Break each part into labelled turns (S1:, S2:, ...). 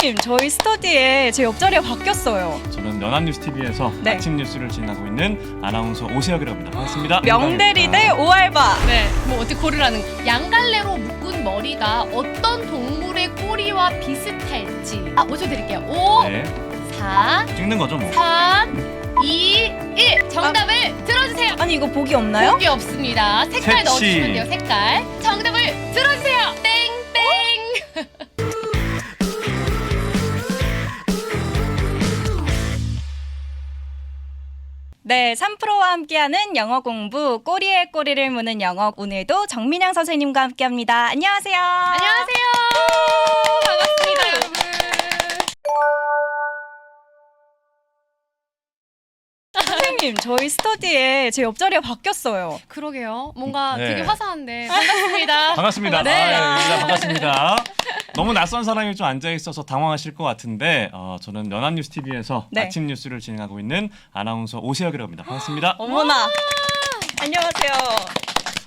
S1: 선생님, 저희 스터디에 제 옆자리가 바뀌었어요.
S2: 저는 연합뉴스 TV에서
S1: 네.
S2: 아침 뉴스를 진행하고 있는 아나운서 오세혁이라고 합니다. 반갑습니다.
S1: 명대리 대. 오알바.
S3: 네, 뭐 어떻게 고르라는 양갈래로 묶은 머리가 어떤 동물의 꼬리와 비슷할지 아, 5초 드릴게요. 5,
S2: 네,
S3: 4,
S2: 찍는 거죠 뭐.
S3: 3, 2, 1 정답을 들어주세요.
S1: 아니 이거 복이 없나요?
S3: 보기 없습니다. 색깔
S2: 색치.
S3: 넣어주시면 돼요. 색깔. 정답을 들어주세요. 땡땡.
S1: 네, 3프로와 함께하는 영어 공부 꼬리에 꼬리를 무는 영어 오늘도 정민영 선생님과 함께합니다. 안녕하세요.
S3: 안녕하세요. 반갑습니다, 여러분.
S1: 선생님, 저희 스터디에 제 옆자리가 바뀌었어요.
S3: 그러게요. 뭔가
S2: 네.
S3: 되게 화사한데 반갑습니다.
S2: 반갑습니다.
S3: 네.
S2: 아, 네, 반갑습니다. 너무 낯선 사람이 좀 앉아 있어서 당황하실 것 같은데 어, 저는 연합뉴스 TV에서
S1: 네.
S2: 아침 뉴스를 진행하고 있는 아나운서 오세혁이라고 합니다. 반갑습니다.
S1: 어머나. 안녕하세요.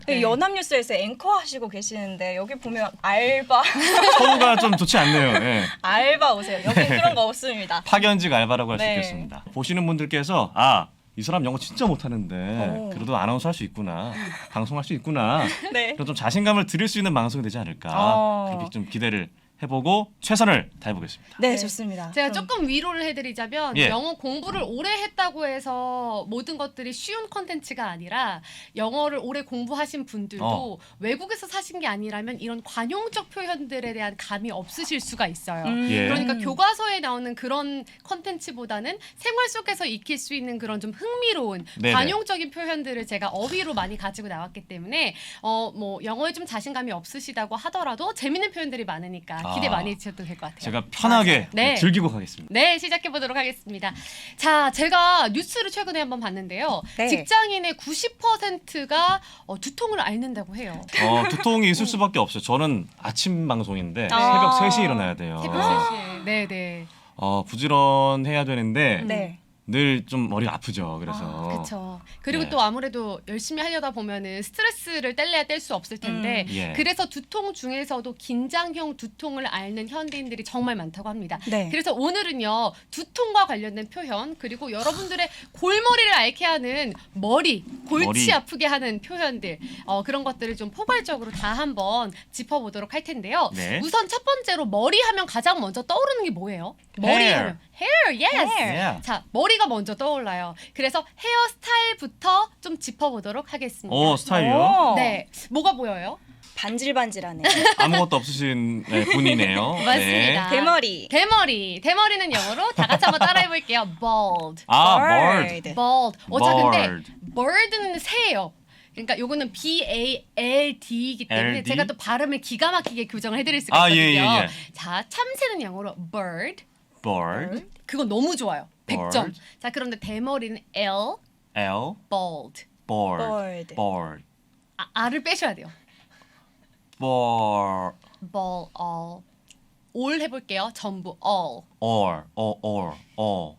S3: 네.
S1: 연합뉴스에서 앵커 하시고 계시는데 여기 보면 알바
S2: 서우가 좀 좋지 않네요. 예.
S1: 알바 오세요. 여기 그런 거 없습니다.
S2: 파견직 알바라고 할 수
S1: 네.
S2: 있겠습니다. 보시는 분들께서 아. 이 사람 영어 진짜 못하는데
S1: 오.
S2: 그래도 아나운서 할 수 있구나 방송할 수 있구나
S1: 네.
S2: 그런 좀 자신감을 드릴 수 있는 방송이 되지 않을까
S1: 어.
S2: 그렇게 좀 기대를 해보고 최선을 다해보겠습니다.
S1: 네,
S3: 네.
S1: 좋습니다.
S3: 제가
S1: 그럼
S3: 조금 위로를 해드리자면
S2: 예.
S3: 영어 공부를 오래 했다고 해서 모든 것들이 쉬운 컨텐츠가 아니라 영어를 오래 공부하신 분들도
S2: 어.
S3: 외국에서 사신 게 아니라면 이런 관용적 표현들에 대한 감이 없으실 수가 있어요.
S1: 음.
S2: 예.
S3: 그러니까 교과서에 나오는 그런 컨텐츠보다는 생활 속에서 익힐 수 있는 그런 좀 흥미로운
S2: 네네.
S3: 관용적인 표현들을 제가 어휘로 많이 가지고 나왔기 때문에 어 뭐 영어에 좀 자신감이 없으시다고 하더라도 재밌는 표현들이 많으니까 기대
S2: 아.
S3: 많이 해주셔도 될 것 같아요.
S2: 제가 편하게
S3: 네.
S2: 즐기고 가겠습니다.
S3: 네, 시작해 보도록 하겠습니다. 자, 제가 뉴스를 최근에 한번 봤는데요.
S1: 네.
S3: 직장인의 90%가 어, 두통을 앓는다고 해요.
S2: 어, 두통이 있을 수밖에 없어요. 저는 아침 방송인데
S1: 아.
S2: 새벽 3시에 일어나야 돼요.
S3: 새벽 3시에. 네, 네.
S2: 어, 부지런해야 되는데
S1: 네.
S2: 늘 좀 머리가 아프죠. 그래서
S3: 그렇죠. 그리고
S2: 네.
S3: 또 아무래도 열심히 하려다 보면은 스트레스를 뗄래야 뗄 수 없을 텐데
S2: 음. 예.
S3: 그래서 두통 중에서도 긴장형 두통을 앓는 현대인들이 정말 많다고 합니다.
S1: 네.
S3: 그래서 오늘은요 두통과 관련된 표현 그리고 여러분들의 골머리를 앓게 하는 머리 골치
S2: 머리.
S3: 아프게 하는 표현들 어, 그런 것들을 좀 포괄적으로 다 한번 짚어보도록 할 텐데요.
S2: 네.
S3: 우선 첫 번째로 머리 하면 가장 먼저 떠오르는 게 뭐예요? 머리
S2: Hair.
S3: 하면 hair, yes.
S1: Hair.
S2: 예.
S3: 자 머리 가 먼저 떠올라요. 그래서 헤어스타일부터 좀 짚어보도록 하겠습니다.
S2: 오 스타일이요?
S1: 오.
S3: 네, 뭐가 보여요?
S1: 반질반질하네.
S2: 아무것도 없으신 네, 분이네요.
S3: 맞습니다.
S1: 대머리.
S3: 대머리. 대머리는 영어로 다 같이 한번 따라해 볼게요. bald.
S2: 아,
S1: bird.
S3: bald. 어, 자, 근데
S2: bird.
S3: bird는 새예요. 그러니까 요거는 B A L D이기 때문에
S2: LD?
S3: 제가 또 발음을 기가 막히게 교정을 해드릴 수가
S2: 아,
S3: 있거든요.
S2: 예, 예, 예.
S3: 자, 참새는 영어로 bird.
S2: bird.
S3: 그거 너무 좋아요. 100점.
S2: bird.
S3: 자, 그런데 대머리는 L,
S2: L
S3: bald.
S2: bird.
S1: bird.
S2: bird.
S3: 아, R을 빼셔야 돼요.
S2: bird.
S3: ball, all. all 해볼게요. 전부 all.
S2: or or or or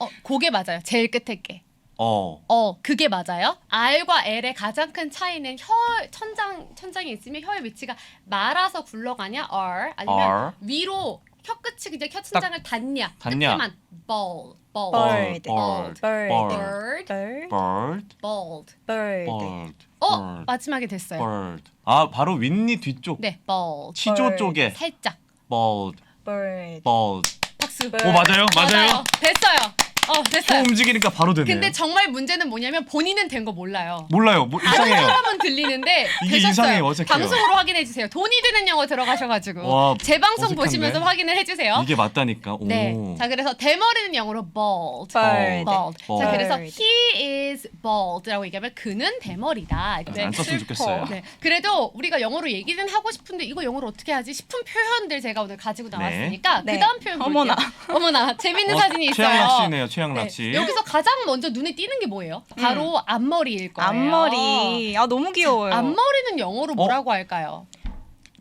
S3: 어, 그게 맞아요. 제일 끝에 게.
S2: or
S3: 어, 그게 맞아요. R과 L의 가장 큰 차이는 혀 천장 천장에 있으면 혀의 위치가 말아서 굴러가냐 R 아니면
S2: R.
S3: 위로 혀 끝이 그냥 혀 천장을 닿냐
S2: 닿냐.
S3: 끝에만 ball ball
S1: Bird.
S2: bird.
S1: bird.
S3: bird
S1: bird.
S2: bird.
S3: bald
S1: bird.
S2: bird.
S3: 어
S2: bird.
S3: 마지막에 됐어요.
S2: bird. 아, 바로 윗니 뒤쪽
S3: 네 bald
S2: 치조
S1: bird.
S2: 쪽에
S3: 살짝
S2: bald.
S1: bird.
S2: bald.
S3: 박수.
S1: bird.
S2: 오, 맞아요? 맞아요?
S3: 됐어요.
S2: 어혀
S3: 됐어요.
S2: 움직이니까 바로 되네요.
S3: 근데 정말 문제는 뭐냐면 본인은 된 거 몰라요.
S2: 몰라요. 뭐
S3: 다른
S2: 이상해요.
S3: 사람은 들리는데
S2: 이게
S3: 되셨어요.
S2: 이상해요. 어색해요.
S3: 방송으로 확인해 주세요. 돈이 드는 영어 들어가셔가지고
S2: 와,
S3: 재방송
S2: 어색한데?
S3: 보시면서 확인을 해주세요.
S2: 이게 맞다니까. 오.
S3: 네. 자 그래서 대머리는 영어로 bald. bald. 자
S2: bald.
S3: 그래서
S1: bird.
S3: he is bald라고 얘기하면 그는 대머리다. 네.
S2: 안 썼으면. 좋겠어요.
S3: 네. 그래도 우리가 영어로 얘기는 하고 싶은데 이거 영어로 어떻게 하지 싶은 표현들 제가 오늘 가지고 나왔으니까
S1: 네.
S3: 그 다음 표현 볼게요.
S1: 어머나.
S3: 어머나 재밌는
S2: 어,
S3: 사진이 있어요.
S2: 최양락 씨네요. 씨.
S3: 네. 여기서 가장 먼저 눈에 띄는 게 뭐예요? 바로 앞머리일 거예요.
S1: 앞머리. 아 너무 귀여워요.
S3: 앞머리는 영어로 뭐라고 할까요?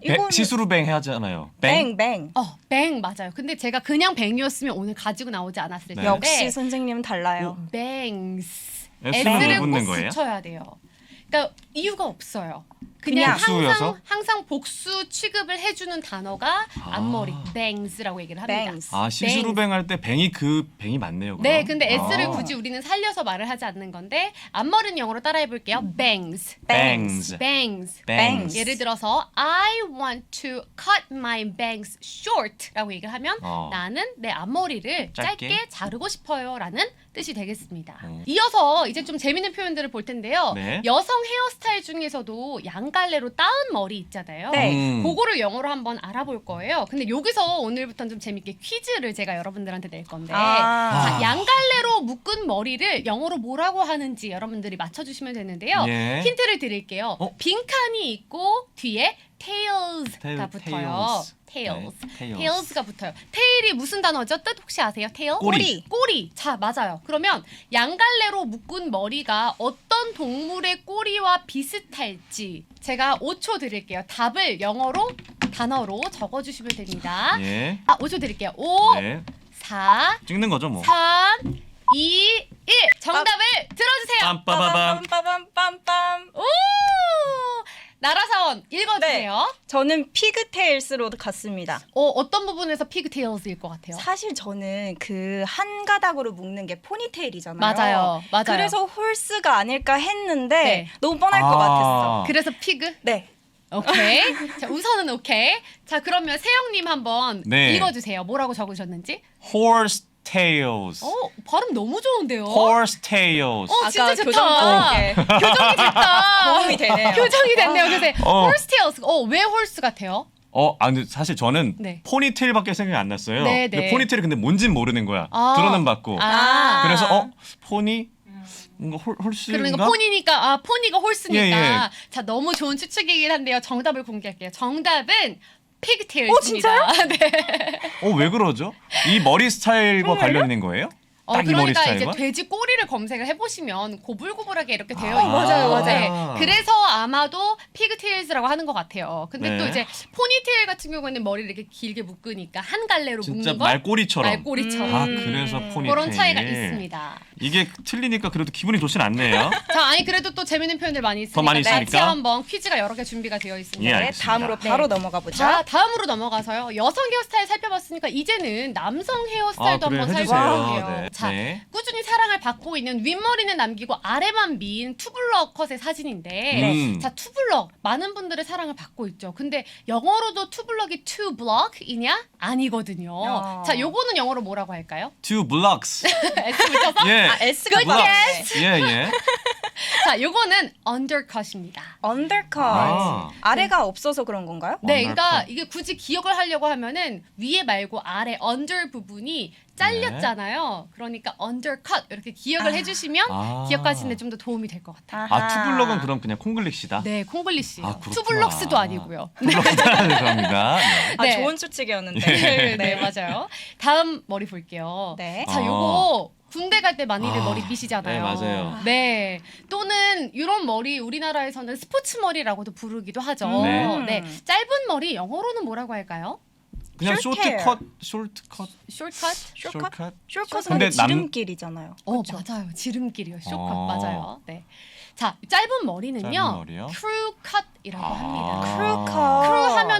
S2: 배-
S1: 이거는
S2: 시스루뱅 해야잖아요. 뱅.
S1: 뱅뱅.
S3: 어, 뱅 맞아요. 근데 제가 그냥 뱅이었으면 오늘 가지고 나오지 않았을
S2: 네.
S3: 텐데.
S1: 역시 선생님은 달라요.
S3: 뱅스. S를 꼭
S2: 붙는 거예요?
S3: 붙여야 돼요. 그러니까 이유가 없어요. 그냥
S1: 그냥
S2: 복수여서?
S3: 항상 항상 복수 취급을 해주는 단어가
S2: 아.
S3: 앞머리 bangs라고 얘기를 합니다.
S1: bangs.
S2: 아 시스루뱅 할 때 뱅이 그 뱅이 맞네요. 그럼.
S3: 네, 근데 S를
S2: 아.
S3: 굳이 우리는 살려서 말을 하지 않는 건데 앞머리는 영어로 따라해 볼게요. bangs.
S2: bangs.
S3: bangs.
S2: bangs.
S3: 예를 들어서 I want to cut my bangs short라고 얘기를 하면
S2: 어.
S3: 나는 내 앞머리를
S2: 짧게?
S3: 짧게, 자르고 싶어요라는 뜻이 되겠습니다.
S2: 어.
S3: 이어서 이제 좀 재밌는 표현들을 볼 텐데요.
S2: 네.
S3: 여성 헤어스타일 중에서도 양갈래로 따은 머리 있잖아요.
S1: 네.
S2: 음.
S3: 그거를 영어로 한번 알아볼 거예요. 근데 여기서 오늘부터는 좀 재밌게 퀴즈를 제가 여러분들한테 낼 건데
S1: 아.
S3: 자, 양갈래로 묶은 머리를 영어로 뭐라고 하는지 여러분들이 맞춰주시면 되는데요.
S2: 예.
S3: 힌트를 드릴게요.
S2: 어?
S3: 빈칸이 있고 뒤에 tails가
S2: Tail,
S3: 붙어요.
S2: tails.
S3: tails.
S2: 네, tails.
S3: tails가 붙어요. tail이 무슨 단어죠? 뜻 혹시 아세요? tail?
S2: 꼬리.
S3: 꼬리. 자, 맞아요. 그러면 양갈래로 묶은 머리가 어떤 동물의 꼬리와 비슷할지 제가 5초 드릴게요. 답을 영어로 단어로 적어 주시면 됩니다.
S2: 예.
S3: 아, 5초 드릴게요. 5
S2: 네.
S3: 4
S2: 찍는 거죠 뭐.
S3: 3 2 1 정답을 들어 주세요.
S2: 빰빠바밤.
S1: 빰빰빰빰빰.
S3: 오! 나라사원 읽어주세요.
S1: 저는 피그테일스로 갔습니다.
S3: 어, 어떤 부분에서 피그테일즈일 것 같아요?
S1: 사실 저는 그 한 가닥으로 묶는 게 포니테일이잖아요.
S3: 맞아요, 맞아요.
S1: 그래서 홀스가 아닐까 했는데
S3: 네.
S1: 너무 뻔할 것
S2: 아.
S1: 같았어.
S3: 그래서 피그?
S1: 네.
S3: 오케이. 자, 우선은 오케이. 자, 그러면 세영님 한번
S2: 네.
S3: 읽어주세요. 뭐라고 적으셨는지.
S2: horse tails.
S3: 어, 발음 너무 좋은데요?
S2: horse tails.
S3: 어, 진짜
S1: 아까
S3: 좋다.
S1: 게
S3: 교정이 됐다.
S1: 도움이 되네요.
S3: 교정이 됐네요. 그래서
S2: 어.
S3: 홀스 테일스. 어, 왜 홀스 같아요?
S2: 어, 아 근데 사실 저는
S3: 네.
S2: 포니테일밖에 생각이 안 났어요.
S3: 네,
S2: 근데
S3: 네.
S2: 포니테일이 근데 뭔진 모르는 거야.
S3: 아.
S2: 들어는 봤고.
S3: 아.
S2: 그래서 어 포니 뭔가 홀 홀스인가?
S3: 그러니까 포니니까 아 포니가 홀스니까
S2: 예, 예.
S3: 자 너무 좋은 추측이긴 한데요 정답을 공개할게요 정답은 피그테일입니다
S1: 어, 진짜요?
S3: 네.
S2: 어 왜 그러죠? 이 머리 스타일과
S1: 정말요?
S2: 관련 있는 거예요?
S3: 어,
S2: 딱이 머리
S3: 그러니까 이제? 돼지 꼬리를 검색을 해보시면 고불고불하게 이렇게 되어
S2: 아,
S3: 있는
S1: 맞아요. 맞아요.
S3: 네. 그래서 아마도 피그테일즈라고 하는 것 같아요. 근데
S2: 네.
S3: 또 이제 포니테일 같은 경우에는 머리를 이렇게 길게 묶으니까 한 갈래로
S2: 진짜
S3: 묶는 거
S2: 말꼬리처럼.
S3: 말꼬리처럼
S2: 아
S1: 음.
S2: 그래서 포니테일.
S3: 그런 차이가 있습니다.
S2: 이게 틀리니까 그래도 기분이 좋진 않네요.
S3: 자, 아니 그래도 또 재밌는 표현들 많이 있으니까
S2: 더 많이
S3: 같이
S2: 있으니까?
S3: 한번 퀴즈가 여러 개 준비가 되어 있습니다.
S2: 예,
S1: 네,
S2: 알겠습니다.
S1: 다음으로 바로 넘어가 보죠.
S3: 자, 다음으로 넘어가서요. 여성 헤어스타일 살펴봤으니까 이제는 남성 헤어스타일도
S2: 아, 그래,
S3: 한번
S2: 해주세요.
S3: 살펴볼게요.
S2: 네.
S3: 자,
S2: 네.
S3: 꾸준히 사랑을 받고 있는 윗머리는 남기고 아래만 민 투블럭 컷의 사진인데
S2: 음.
S3: 자, 투블럭 많은 분들의 사랑을 받고 있죠. 근데 영어로도 투블럭이 two block이냐? 아니거든요.
S1: 어.
S3: 자, 요거는 영어로 뭐라고 할까요?
S2: Two blocks.
S3: S 붙여서
S2: 예.
S1: 아, S가
S3: Good guess.
S2: 예 예.
S3: 자, 요거는 undercut입니다.
S1: 언더컷.
S2: 아.
S1: 아래가 없어서 그런 건가요?
S3: 네,
S2: 언더컷.
S3: 그러니까 이게 굳이 기억을 하려고 하면은 위에 말고 아래 under 부분이 잘렸잖아요. 그러니까 undercut 이렇게 기억을
S1: 아.
S3: 해주시면
S2: 아.
S3: 기억하시는데 좀 더 도움이 될 것 같아요.
S2: 아 투블럭은 그럼 그냥 콩글릭시다.
S3: 네, 콩글리시.
S2: 아, 그렇구나.
S3: 투블럭스도 아니고요.
S2: 투블럭이다 그럽니다. 네.
S1: 아,
S3: 네.
S1: 좋은 추측이었는데.
S3: 네, 네, 맞아요. 다음 머리 볼게요.
S1: 네.
S3: 자,
S2: 아.
S3: 요거 군대 갈 때 많이들
S2: 아,
S3: 머리 삐시잖아요.
S2: 네, 맞아요.
S3: 네. 또는 이런 머리 우리나라에서는 스포츠 머리라고도 부르기도 하죠.
S2: 네.
S3: 네. 짧은 머리 영어로는 뭐라고 할까요?
S2: 그냥
S1: Short
S2: 쇼트
S1: hair.
S2: 컷, 쇼트 컷,
S3: 숏컷?
S1: 숏컷?
S2: 컷.
S1: 숏컷은
S2: 근데
S1: 근데
S2: 남-
S1: 지름길이잖아요.
S3: 어
S1: 그쵸?
S3: 맞아요 지름길이요 쇼컷
S2: 어.
S3: 맞아요 네. 자 짧은 머리는요
S2: 짧은 머리요?
S3: 크루 컷이라고 합니다.
S1: 크루 컷.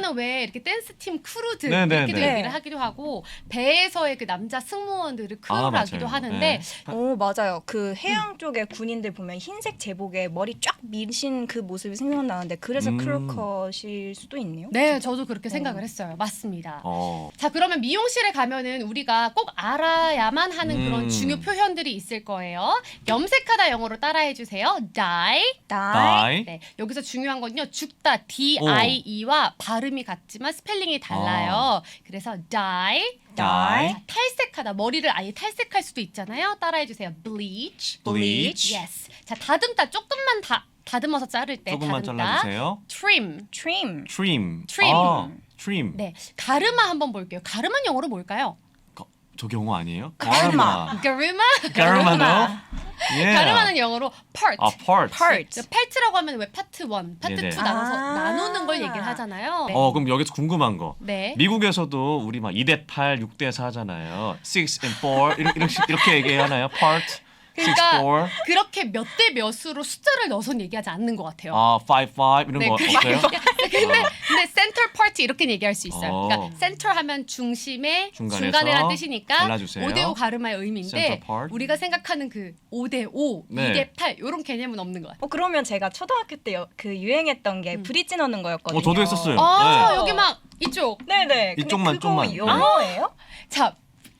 S3: 하면은 왜 이렇게 댄스 팀 크루들
S2: 네, 네,
S3: 이렇게도
S1: 네.
S3: 얘기를 하기도 하고 배에서의 그 남자 승무원들을
S2: 아,
S3: 크루라기도
S2: 맞아요.
S3: 하는데
S2: 네.
S1: 오 맞아요. 그 해양 쪽에 군인들 보면 흰색 제복에 머리 쫙 미신 그 모습이 생각나는데 그래서
S2: 음.
S1: 크루컷일 수도 있네요.
S3: 네 저도 그렇게 생각을 했어요 맞습니다.
S2: 어.
S3: 자 그러면 미용실에 가면은 우리가 꼭 알아야만 하는
S2: 음.
S3: 그런 중요 표현들이 있을 거예요. 염색하다 영어로 따라해 주세요. dye.
S1: 나
S2: 다이.
S3: 네, 여기서 중요한 건요. 죽다 D I E와 발음이 같지만 스펠링이 달라요. 그래서 dye. 자, 탈색하다 머리를 아예 탈색할 수도 있잖아요. 따라해 주세요. bleach.
S2: bleach.
S3: yes. 자, 다듬다 조금만 다 다듬어서 자를 때
S2: 조금만
S3: 다듬다.
S2: 잘라주세요.
S3: trim.
S1: 트림.
S2: trim.
S3: trim.
S2: 아, trim.
S3: 네. 가르마 한번 볼게요. 가르마는 영어로 뭘까요?
S2: 거- 저 영어 아니에요?
S1: 가르마.
S3: 가르마?
S2: 가르마노. 예.
S3: 가르마는 영어로 part.
S2: 아, part.
S1: part.
S3: 파트라고 하면 왜 파트 1, 파트 2
S2: 네네.
S3: 나눠서
S1: 아.
S3: 나누는 걸 얘기를 하잖아요. 네.
S2: 어, 그럼 여기서 궁금한 거.
S3: 네.
S2: 미국에서도 우리 막 2대 8, 6대 4잖아요. 6 and 4 이렇게 이렇게, 이렇게 얘기하나요? part.
S3: 그러니까
S2: 64.
S3: 그렇게 몇 대 몇으로 숫자를 넣어서 얘기하지 않는 것 같아요.
S2: 아, 55 이런
S3: 네,
S2: 거 어때요?
S3: 근데 근데 센터 파티 이렇게 얘기할 수 있어요.
S2: 어.
S3: 그러니까 센터 하면 중심에
S2: 중간에서
S3: 중간이라는 뜻이니까
S2: 잘라주세요.
S3: 5대5 가르마의 의미인데
S2: Center part.
S3: 우리가 생각하는 그 5대 5,
S2: 네.
S3: 2대 8 이런 개념은 없는 것 같아요.
S1: 어 그러면 제가 초등학교 때 그 유행했던 게
S3: 음.
S1: 브릿지 넣는 거였거든요.
S2: 어, 저도 했었어요.
S3: 아
S2: 네.
S3: 여기 막 이쪽
S1: 네네. 근데
S2: 이쪽만,
S1: 그거
S2: 쪽만. 네.
S1: 영어예요?
S3: 자,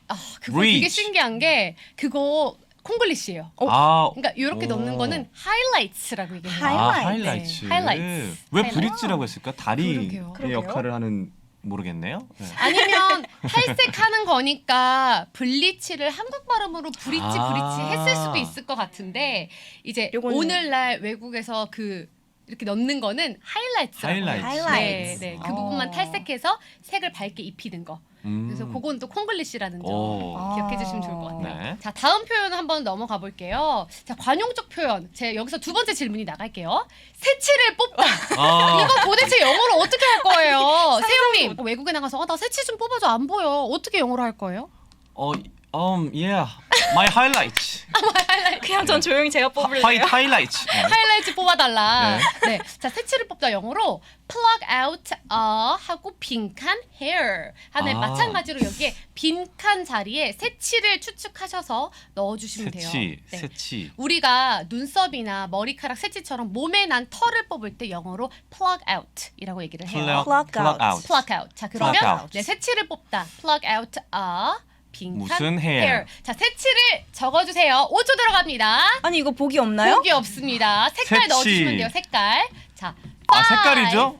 S3: 아 그거
S2: Reach.
S3: 되게 신기한 게 그거 콩글리시예요.
S2: 아,
S3: 그러니까 이렇게
S2: 오.
S3: 넣는 거는 하이라이트라고 얘기해요.
S1: 하이-
S2: 아,
S1: 하이라이트.
S3: 네, 하이라이트.
S2: 왜
S3: 하이라이트.
S2: 브릿지라고 했을까? 다리의
S3: 그러게요.
S1: 그러게요.
S2: 역할을 하는 모르겠네요. 네.
S3: 아니면 탈색하는 거니까 블리치를 한국 발음으로 브릿지
S2: 아.
S3: 브릿지 했을 수도 있을 것 같은데 이제
S1: 요거는-
S3: 오늘날 외국에서 그 이렇게 넣는 거는 하이라이트라고 해요.
S2: 하이라이트.
S3: 네,
S1: 하이라이트.
S3: 네. 그
S1: 어.
S3: 부분만 탈색해서 색을 밝게 입히는 거.
S2: 음.
S3: 그래서 그건 또 콩글리시라는 점
S2: 오.
S1: 아.
S3: 기억해 주시면 좋을 것 같아요.
S2: 네.
S3: 자, 다음 표현 한번 넘어가 볼게요. 자, 관용적 표현. 제 여기서 두 번째 질문이 나갈게요. 새치를 뽑다.
S2: 아,
S3: 이거 도대체 영어로 어떻게 할 거예요? 세영님 외국에 나가서 어, 나 새치 좀 뽑아줘 안 보여. 어떻게 영어로 할 거예요?
S2: 어, um, yeah, my highlights.
S1: 그냥 전 조용히 제가 뽑을래요.
S2: Hi, highlights. 네.
S3: 하이라이트 뽑아달라. 네. 자 새치를 뽑다 영어로 plug out a 하고 빈칸 hair 하는
S2: 아.
S3: 마찬가지로 여기에 빈칸 자리에 새치를 추측하셔서 넣어주시면 돼요.
S2: 새치,
S3: 네.
S2: 새치.
S3: 우리가 눈썹이나 머리카락 새치처럼 몸에 난 털을 뽑을 때 영어로 plug out이라고 얘기를 해요.
S1: Pluck
S2: Pluck
S1: out.
S3: plug out. 자 그러면
S2: Pluck out.
S3: 네, 새치를 뽑다. plug out a 빈칸
S2: 무슨 hair?
S3: 자 새치를 적어주세요. 5초 들어갑니다.
S1: 아니 이거 보기 없나요?
S3: 보기 없습니다. 색깔. 넣어주시면 돼요. 색깔. 자
S2: 아. 색깔이죠?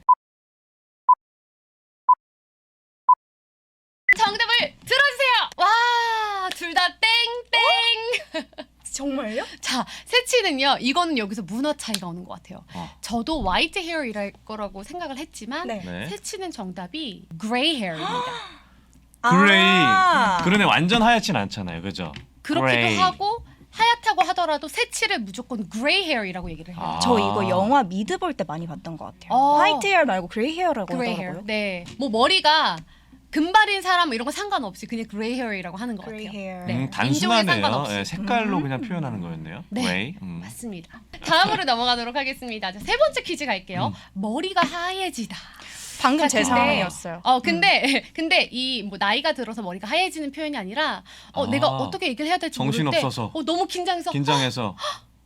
S3: 정답을 들어주세요. 와, 둘 다 땡땡.
S1: 정말요?
S3: 자, 새치는요. 이거는 여기서 문화 차이가 오는 것 같아요.
S2: 어.
S3: 저도 화이트 헤어이랄 거라고 생각을 했지만
S1: 네.
S2: 네.
S3: 새치는 정답이 그레이 헤어입니다.
S2: 그레이.
S1: 아.
S2: 그러네 완전 하얗진 않잖아요, 그죠?
S3: 그렇기도
S2: 그레이.
S3: 하고 하얗다고 하더라도 새치를 무조건 그레이 헤어이라고 얘기를 해요.
S2: 아.
S1: 저 이거 영화 미드 볼 때 많이 봤던 것 같아요.
S3: 어.
S1: 화이트 헤어 말고 그레이 헤어라고
S3: 그레이 헤어.
S1: 하더라고요.
S3: 네. 뭐 머리가 금발인 사람 이런 거 상관없이 그냥 그레이 헤어이라고 하는 것
S1: 그레이
S3: 같아요.
S1: 헤어.
S3: 네.
S2: 음,
S3: 인종에
S2: 단순하네요.
S3: 상관없이.
S2: 예, 색깔로
S1: 음.
S2: 그냥 표현하는 거였네요.
S3: 네.
S2: Gray. 음.
S3: 맞습니다. 다음으로 넘어가도록 하겠습니다. 자, 세 번째 퀴즈 갈게요. 머리가 하얘지다.
S1: 방금 제
S3: 근데-
S1: 상황이었어요.
S3: 어 근데 근데 이 뭐 나이가 들어서 머리가 하얘지는 표현이 아니라 어
S2: 아.
S3: 내가 어떻게 얘기를 해야 될지
S2: 정신
S3: 모를 때
S2: 없어서.
S3: 어, 너무 긴장해서
S2: 긴장해서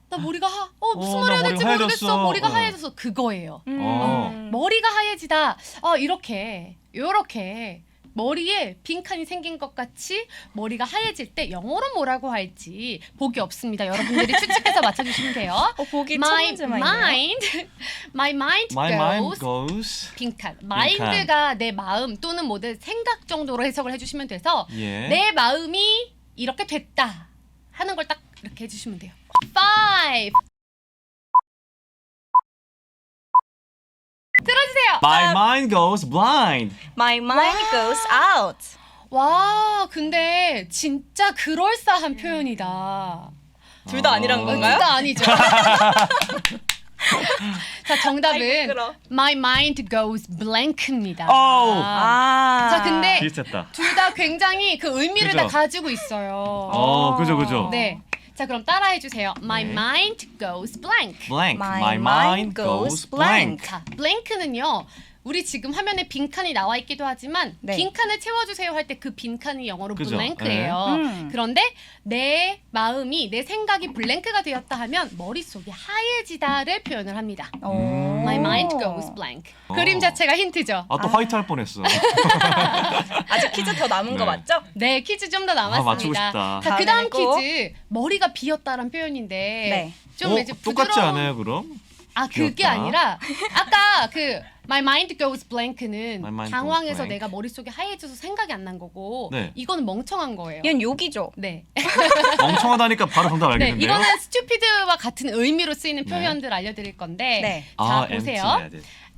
S3: 나 머리가 하, 어 무슨
S2: 어,
S3: 말 해야
S2: 나
S3: 될지
S2: 머리가
S3: 모르겠어
S2: 하얘졌어.
S3: 머리가
S2: 어.
S3: 하얘져서 그거예요.
S1: 음.
S2: 어.
S3: 머리가 하얘지다. 어 이렇게 요렇게 머리에 빈칸이 생긴 것 같이 머리가 하얘질 때 영어로 뭐라고 할지 보기 없습니다. 여러분들이 추측해서 맞춰주시면 돼요.
S1: 어, 보기
S3: My
S1: 첫
S3: mind, my mind
S2: My
S3: goes
S2: mind goes.
S3: 빈칸. 마인드가 내 마음 또는 뭐든 생각 정도로 해석을 해주시면 돼서
S2: 예.
S3: 내 마음이 이렇게 됐다 하는 걸 딱 이렇게 해주시면 돼요. Five. 들어주세요.
S2: My mind goes blind.
S1: My mind goes out.
S3: 와, 근데 진짜 그럴싸한 표현이다.
S1: 둘 다 아니란
S2: 어.
S3: 어,
S1: 건가요?
S3: 진짜 아니죠. 자,
S1: 아이,
S3: 정답은
S1: 부끄러워.
S3: My mind goes blank입니다.
S2: 어우.
S1: 아.
S3: 자, 근데
S2: 비슷했다.
S3: 둘 다 굉장히 그 의미를
S2: 그죠?
S3: 다 가지고 있어요.
S2: 어, 그죠, 그죠.
S3: 네. 자, 그럼 따라해 주세요. My
S2: 네.
S3: mind goes blank.
S2: Blank.
S1: My
S2: My, mind
S1: mind
S2: goes
S1: goes
S2: blank.
S3: 자, blank는요. 우리 지금 화면에 빈칸이 나와 있기도 하지만
S1: 네.
S3: 빈칸을 채워주세요 할 때 그 빈칸이 영어로
S2: 그죠?
S3: blank예요.
S1: 음.
S3: 그런데 내 마음이 내 생각이 블랭크가 되었다 하면 머릿속이 하얘지다를 표현을 합니다.
S1: 오.
S2: 음.
S3: My mind goes blank.
S2: 어.
S3: 그림 자체가 힌트죠.
S2: 아, 또
S1: 아.
S2: 화이트 할 뻔했어.
S1: 아직 퀴즈 더 남은 거
S2: 네.
S1: 맞죠?
S3: 네, 퀴즈 좀더
S2: 아, 맞추고
S3: 남았습니다.
S2: 싶다.
S3: 자, 그 다음
S1: 다음에는 꼭-
S3: 퀴즈 머리가 비었다란 표현인데
S1: 네.
S3: 좀
S2: 어,
S3: 이제
S2: 똑같지
S3: 부드러운
S2: 않아요, 그럼?
S3: 아 그게
S2: 귀엽다.
S3: 아니라 아까 그 My mind goes blank는
S2: My mind
S3: 당황해서
S2: goes blank.
S3: 내가 머릿속에 하얘져서 생각이 안 난 거고
S2: 네.
S3: 이거는 멍청한 거예요.
S1: 이건 욕이죠.
S3: 네.
S2: 멍청하다니까 바로 정답
S3: 네,
S2: 알겠는데요?
S3: 이거는 stupid와 같은 의미로 쓰이는
S2: 네.
S3: 표현들 알려드릴 건데
S1: 네.
S3: 자
S2: 아,
S3: 보세요.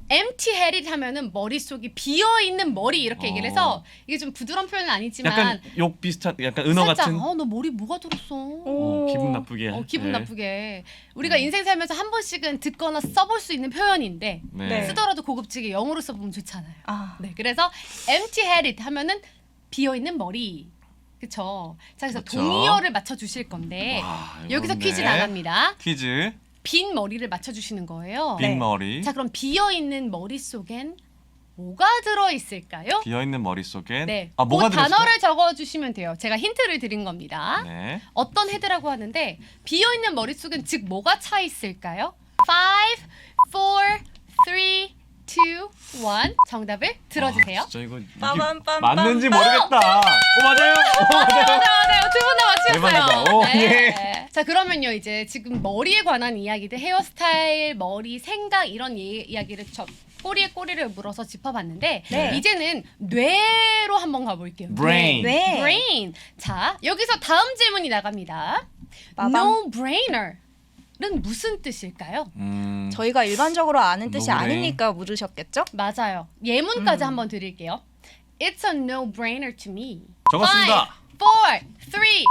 S2: Empty-headed.
S3: empty-headed 하면은 머릿속이 비어 있는 머리 이렇게 얘기를 해서
S2: 어.
S3: 이게 좀 부드러운 표현은 아니지만
S2: 약간 욕 비슷한 약간 은어
S3: 살짝
S2: 같은
S3: 어, 너 머리 뭐가 들었어?
S2: 어, 기분 나쁘게
S3: 어, 기분
S2: 네.
S3: 나쁘게 우리가
S2: 음.
S3: 인생 살면서 한 번씩은 듣거나 써볼 수 있는 표현인데
S2: 네.
S1: 네.
S3: 쓰더라도 고급지게 영어로 써보면 좋잖아요.
S1: 아.
S3: 네, 그래서 empty-headed 하면은 비어 있는 머리. 그쵸. 자, 그래서
S2: 그쵸.
S3: 동의어를 맞춰 주실 건데
S2: 와, 이거
S3: 여기서
S2: 어렵네.
S3: 퀴즈 나갑니다.
S2: 퀴즈.
S3: 빈 머리를 맞춰주시는 거예요.
S1: 네.
S2: 빅머리.
S3: 자, 그럼 비어 있는 머릿 속엔 뭐가 들어 있을까요?
S2: 비어 있는 머릿속에
S3: 네.
S2: 아 뭐가
S3: 그? 단어를 적어주시면 돼요. 제가 힌트를 드린 겁니다.
S2: 네.
S3: 어떤 헤드라고 하는데 비어 있는 머릿 속엔 즉 뭐가 차 있을까요? 5, 4, 3, 2, 1 정답을 들어주세요.
S2: 아, 진짜 이거 이게
S1: 빠밤빰빰.
S2: 맞는지 모르겠다. 오 맞아요. 오 맞아요.
S3: 맞아요, 맞아요. 두 분 다. 맞추셨어요.
S2: 오,
S3: 네. 자, 그러면요, 이제 지금 머리에 관한 이야기들, 헤어스타일, 머리, 생각 이런 이, 이야기를 저 꼬리에 꼬리를 물어서 짚어봤는데
S1: 네.
S3: 이제는 뇌로 한번 가볼게요.
S2: Brain.
S1: 네.
S3: brain. 자, 여기서 다음 질문이 나갑니다.
S1: 빠밤.
S3: No brainer는 무슨 뜻일까요?
S2: 음.
S1: 저희가 일반적으로 아는 뜻이
S2: 노브레인.
S1: 아니니까 물으셨겠죠?
S3: 맞아요. 예문까지
S1: 음.
S3: 한번 드릴게요. It's a no-brainer to me.
S2: 적었습니다.
S3: 5, 4, 3, 2,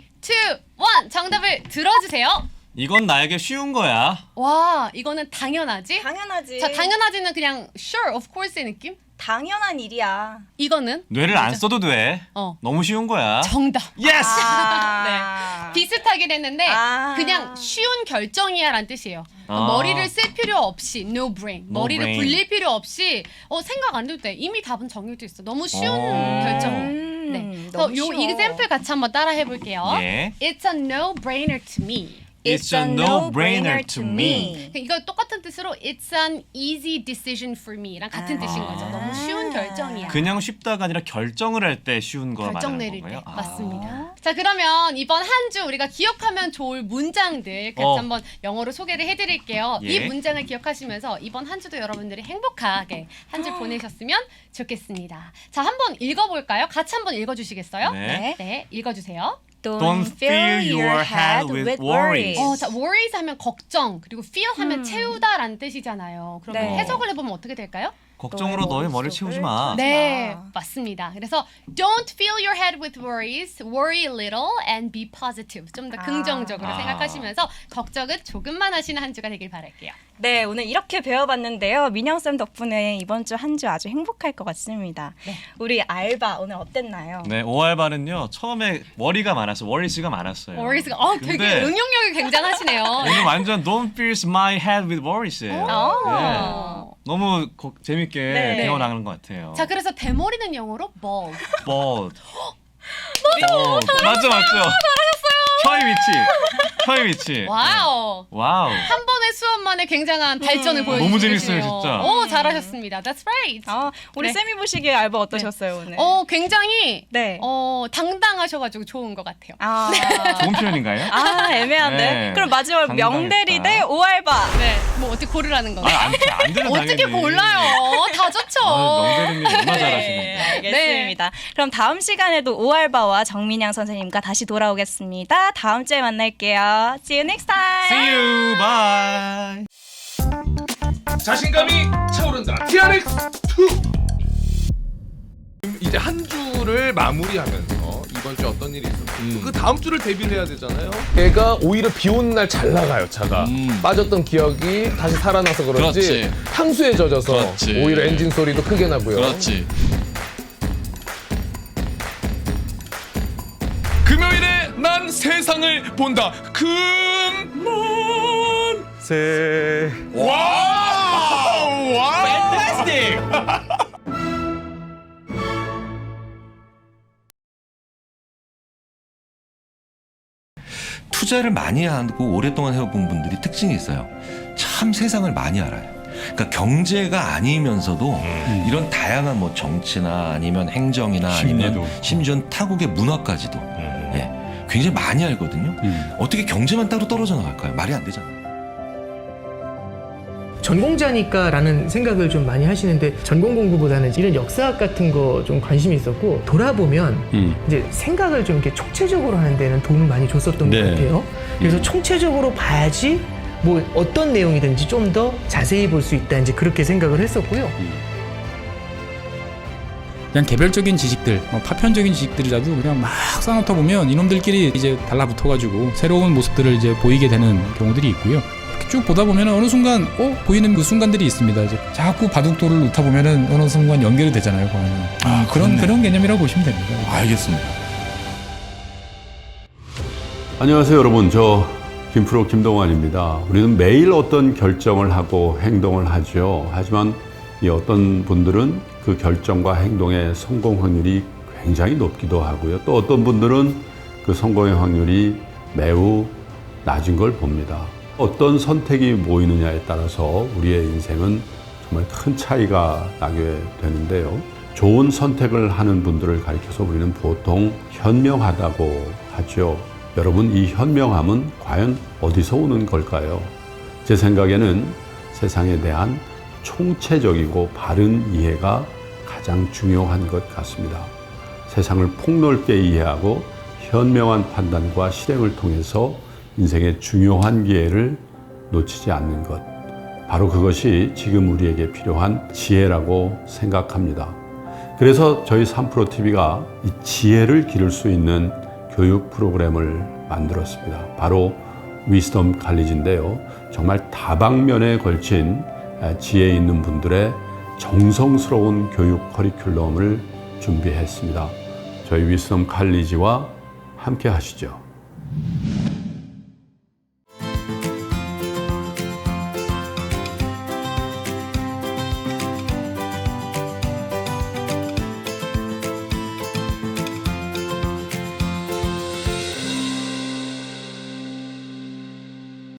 S3: 1. 정답을 들어주세요.
S2: 이건 나에게 쉬운 거야.
S3: 와, 이거는 당연하지?
S1: 당연하지.
S3: 자, 당연하지는 그냥 sure, of course의 느낌?
S1: 당연한 일이야.
S3: 이거는
S2: 뇌를 안 써도 돼.
S3: 어.
S2: 너무 쉬운 거야.
S3: 정답.
S2: 예스.
S1: 아.
S3: 비슷하긴 했는데
S1: 아.
S3: 그냥 쉬운 결정이야라는 뜻이에요.
S2: 아.
S3: 머리를 쓸 필요 없이 no brain.
S2: No
S3: 머리를
S2: brain.
S3: 굴릴 필요 없이 어, 생각 안 해도 돼. 이미 답은 정해져 있어. 너무 쉬운
S2: 어.
S3: 결정이에요.
S1: 음,
S3: 네.
S1: 너무
S3: 그래서 요
S1: 쉬워.
S3: example 같이 한번 따라 해볼게요.
S2: 예.
S3: It's a no-brainer to me.
S2: It's a no-brainer to me.
S3: 이거 똑같은 뜻으로 It's an easy decision for me랑 같은
S1: 아.
S3: 뜻인 거죠. 너무 쉬운 결정이야.
S2: 그냥 쉽다가 아니라 결정을 할 때 쉬운 거
S3: 결정
S2: 말하는
S3: 내릴 때
S2: 건가요? 아.
S3: 맞습니다. 자 그러면 이번 한 주 우리가 기억하면 좋을 문장들 같이
S2: 어.
S3: 한번 영어로 소개를 해드릴게요.
S2: 예.
S3: 이 문장을 기억하시면서 이번 한 주도 여러분들이 행복하게 한 주 보내셨으면 좋겠습니다. 자 한번 읽어볼까요? 같이 한번 읽어주시겠어요?
S2: 네.
S3: 네, 읽어주세요.
S1: Don't fill your head with worries.
S3: 어, 자 worries 하면 걱정 그리고 fear 하면
S1: 음.
S3: 채우다라는 뜻이잖아요. 그러면
S1: 네.
S3: 해석을 해보면 어떻게 될까요?
S2: 걱정으로 너의 머리를 채우지 마.
S3: 네,
S1: 마.
S3: 맞습니다. 그래서 don't fill your head with worries, worry a little and be positive. 좀 더
S1: 아.
S3: 긍정적으로
S2: 아.
S3: 생각하시면서 걱정은 조금만 하시는 한 주가 되길 바랄게요.
S1: 네, 오늘 이렇게 배워봤는데요. 민영쌤 덕분에 이번 주 한 주 아주 행복할 것 같습니다.
S3: 네.
S1: 우리 알바 오늘 어땠나요?
S2: 네, 오알바는요. 처음에 워리가 많았어. 워리스가 많았어요.
S3: worries가 어, 되게
S2: 근데
S3: 응용력이 굉장하시네요.
S2: 오늘 완전 don't fill my head with worries예요.
S3: 오.
S2: 네. 너무 고- 재밌게
S1: 네.
S2: 배워나가는 것 같아요.
S3: 자, 그래서 대머리는 영어로 bald.
S2: bald. bald. 맞죠, 맞죠. 혀의 위치. 혀의 위치.
S3: 와우.
S2: 와우.
S3: 한 번의 수업만에 굉장한 발전을
S1: 음.
S3: 보여주시네요.
S2: 너무 재밌어요, 진짜.
S3: 오, 잘하셨습니다. That's right.
S1: 아, 우리
S3: 네.
S1: 쌤이 보시기에 알바 어떠셨어요 오늘?
S3: 어, 굉장히
S1: 네.
S3: 어, 당당하셔가지고 좋은 것 같아요.
S1: 아,
S2: 좋은 표현인가요?
S1: 아 애매한데.
S2: 네.
S1: 그럼 마지막
S2: 당당했다.
S1: 명대리 대 오알바.
S3: 네, 뭐 어떻게 고르라는 건가요?
S2: 아, 안, 안 되는
S3: 어떻게
S2: 당연히.
S3: 골라요? 다 좋죠.
S2: 아, 명대리님 얼마나
S1: 네,
S2: 잘하시는데.
S1: 알겠습니다. 그럼 다음 시간에도 오알바와 정민양 선생님과 다시 돌아오겠습니다. 다음 주에 만날게요. See you next time.
S2: See you. Bye.
S4: 자신감이 차오른다. TRX2. 이제 한 주를 마무리하면서 이번 주 어떤 일이 있었고 그 다음 주를 대비를 해야 되잖아요. 얘가 오히려 비 오는 날 잘 나가요 차가 빠졌던 기억이 다시 살아나서 그런지
S5: 그렇지.
S4: 향수에 젖어서
S5: 그렇지.
S4: 오히려 엔진 소리도 크게 나고요.
S5: 그렇지.
S4: 금요일에 난 세상을 본다. 금만 세. 와우! 와우!
S6: 투자를 많이 하고 오랫동안 해본 분들이 특징이 있어요. 참 세상을 많이 알아요. 그러니까 경제가 아니면서도
S5: 음.
S6: 이런 다양한 뭐 정치나 아니면 행정이나 아니면 심지어 타국의 문화까지도 예, 굉장히 많이 알거든요.
S5: 음.
S6: 어떻게 경제만 따로 떨어져 나갈까요? 말이 안 되잖아요.
S7: 전공자니까라는 생각을 좀 많이 하시는데 전공 공부보다는 이런 역사학 같은 거 좀 관심이 있었고 돌아보면
S5: 음.
S7: 이제 생각을 좀 이렇게 총체적으로 하는 데는 도움을 많이 줬었던
S5: 네.
S7: 것 같아요. 그래서 총체적으로 봐야지 뭐 어떤 내용이든지 좀 더 자세히 볼 수 있다 이제 그렇게 생각을 했었고요.
S8: 그냥 개별적인 지식들, 어, 파편적인 지식들이라도 그냥 막 쌓아놓다 보면 이놈들끼리 이제 달라붙어가지고 새로운 모습들을 이제 보이게 되는 경우들이 있고요. 쭉 보다 보면 어느 순간 어 보이는 그 순간들이 있습니다. 이제 자꾸 바둑돌을 놓다 보면은 어느 순간 연결이 되잖아요. 거기는.
S5: 아,
S8: 그런
S5: 그렇네.
S8: 그런 개념이라고 보시면 됩니다.
S5: 알겠습니다. 안녕하세요 여러분 저 김프로 김동완입니다 우리는 매일 어떤 결정을 하고 행동을 하죠 하지만 이 어떤 분들은 그 결정과 행동의 성공 확률이 굉장히 높기도 하고요 또 어떤 분들은 그 성공의 확률이 매우 낮은 걸 봅니다 어떤 선택이 모이느냐에 따라서 우리의 인생은 정말 큰 차이가 나게 되는데요 좋은 선택을 하는 분들을 가리켜서 우리는 보통 현명하다고 하죠. 여러분, 이 현명함은 과연 어디서 오는 걸까요? 제 생각에는 세상에 대한 총체적이고 바른 이해가 가장 중요한 것 같습니다. 세상을 폭넓게 이해하고 현명한 판단과 실행을 통해서 인생의 중요한 기회를 놓치지 않는 것. 바로 그것이 지금 우리에게 필요한 지혜라고 생각합니다. 그래서 저희 3프로 TV가 이 지혜를 기를 수 있는 교육 프로그램을 만들었습니다. 바로 위스덤 칼리지인데요. 정말 다방면에 걸친 지혜 있는 분들의 정성스러운 교육 커리큘럼을 준비했습니다. 저희 위스덤 칼리지와 함께 하시죠.